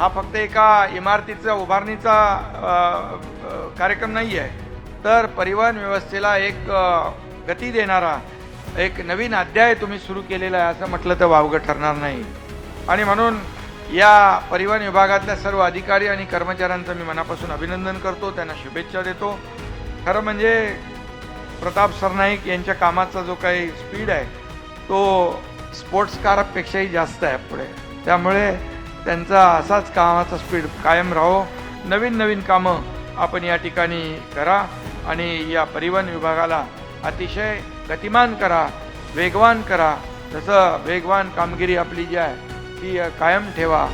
हा फक्त एका इमारतीचा उभारणीचा कार्यक्रम नाही आहे तर परिवहन व्यवस्थेला एक गती देणारा एक नवीन अध्याय तुम्ही सुरू केलेला आहे असं म्हटलं तर वावगं ठरणार नाही. आणि म्हणून या परिवहन विभागातल्या सर्व अधिकारी आणि कर्मचाऱ्यांचं मी मनापासून अभिनंदन करतो त्यांना शुभेच्छा देतो. खरं म्हणजे प्रताप सरनाईक यांच्या कामाचा जो काही स्पीड आहे तो स्पोर्ट्स कारपेक्षाही जास्त आहे पुढे. त्यामुळे त्यांचा असाच कामाचा स्पीड कायम राहो. नवीन नवीन कामं आपण या ठिकाणी करा आणि या परिवहन विभागाला अतिशय गतिमान करा वेगवान करा. तसं वेगवान कामगिरी आपली जी आहे ती कायम ठेवा.